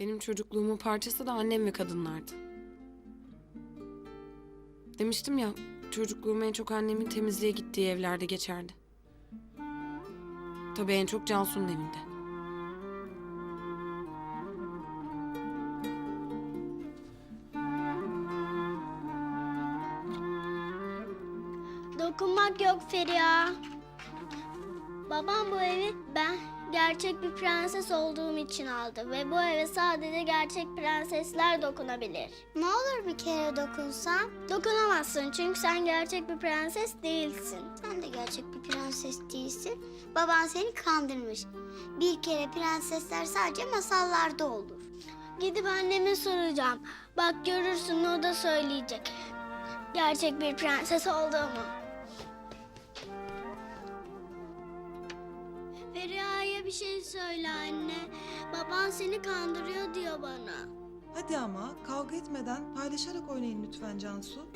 Benim çocukluğumun parçası da annem ve kadınlardı. Demiştim ya, çocukluğum en çok annemin temizliğe gittiği evlerde geçerdi. Tabii en çok Cansu'nun evinde. Dokunmak yok Feriha. Babam bu evi ben gerçek bir prenses olduğum için aldı ve bu eve sadece gerçek prensesler dokunabilir. Ne olur bir kere dokunsam? Dokunamazsın çünkü sen gerçek bir prenses değilsin. Sen de gerçek bir prenses değilsin. Baban seni kandırmış. Bir kere prensesler sadece masallarda olur. Gidip anneme soracağım. Bak görürsün o da söyleyecek. Gerçek bir prenses olduğumu. Feriha'ya bir şey söyle anne. Baban seni kandırıyor diyor bana. Hadi ama kavga etmeden paylaşarak oynayın lütfen Cansu.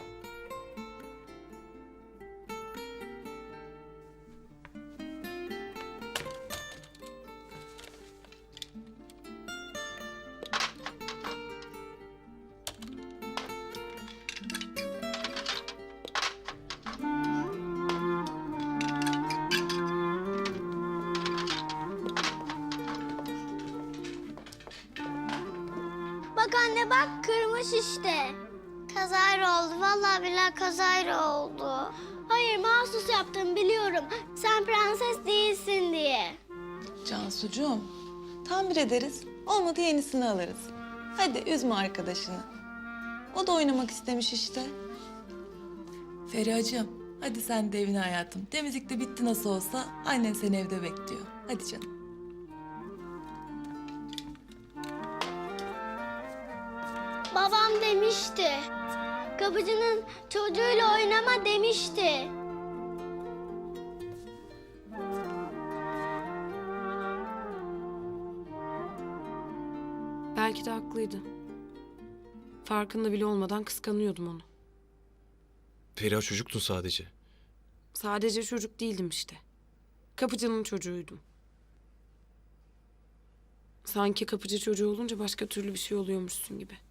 Bak anne bak kırmış işte. Kazayla oldu. Vallahi billahi kazayla oldu. Hayır mahsus yaptım biliyorum. Sen prenses değilsin diye. Cansucuğum, tamir ederiz. Olmadı yenisini alırız. Hadi üzme arkadaşını. O da oynamak istemiş işte. Feriha'cığım, hadi sen de evine hayatım. Temizlik de bitti nasıl olsa. Annen seni evde bekliyor. Hadi canım. Babam demişti. Kapıcının çocuğuyla oynama demişti. Belki de haklıydı. Farkında bile olmadan kıskanıyordum onu. Feriha çocuktun sadece. Sadece çocuk değildim işte. Kapıcının çocuğuydum. Sanki kapıcı çocuğu olunca başka türlü bir şey oluyormuşsun gibi.